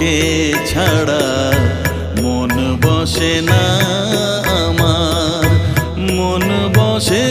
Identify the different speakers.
Speaker 1: তোকে ছাড়া মন বসে না আমার। মন বসে